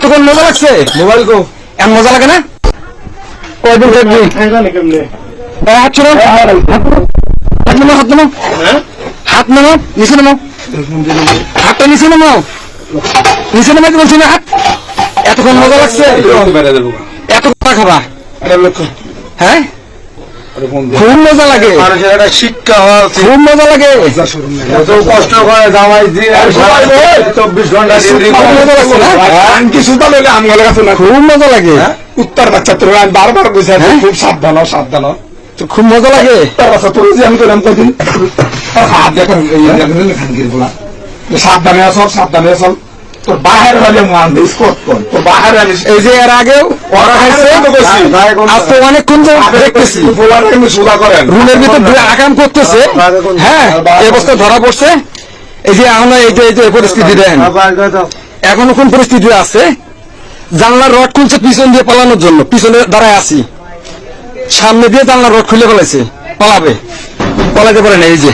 এতক্ষণ মজা লাগছে? মোবাইল কো এমন মজা লাগে না? কয়দিন দেখবি হাত ছিল হাত নামো হাত নামো হাত নামো নিচে নামো হাতটা নিচে নামো নিচে নামাইতে বলছি না হাত। এতক্ষণ মজা লাগছে। এত কথা খাবা। হ্যাঁ? খুব মজা লাগে মানুষের একটা শিক্ষা হওয়া উচিত। খুব মজা লাগে এত কষ্ট করে জামাই দিয়ে চব্বিশ ঘণ্টা ডিউটি খুব মজা কাছে না খুব লাগে উত্তর বাচ্চা তোর আমি বারবার বুঝে হ্যাঁ? খুব সাবধান হও, সাবধান হও। তো খুব মজা লাগে উত্তর বাচ্চা তোর যে আমি করলাম কদিন হাত দেখেন সাবধানে আসল সাবধানে আসল তোর বাহির হলে মান কর তোর বাহির আমি এই যে এর আগেও ওরা খাইছে? আজ তো অনেকক্ষণ দেখতেছি। করেন। রুমের ভিতর আকাম করতেছে। হ্যাঁ এই অবস্থা ধরা পড়ছে। এই যে আমরা এই যে এই যে পরিস্থিতি দেন। এখনও কোন পরিস্থিতি আছে? জানলার রড খুলছে পিছন দিয়ে পালানোর জন্য। পিছনে দাঁড়ায় আছি। সামনে দিয়ে জানলার রড খুলে ফেলাইছে পালাবে। পালাতে পারে না এই যে।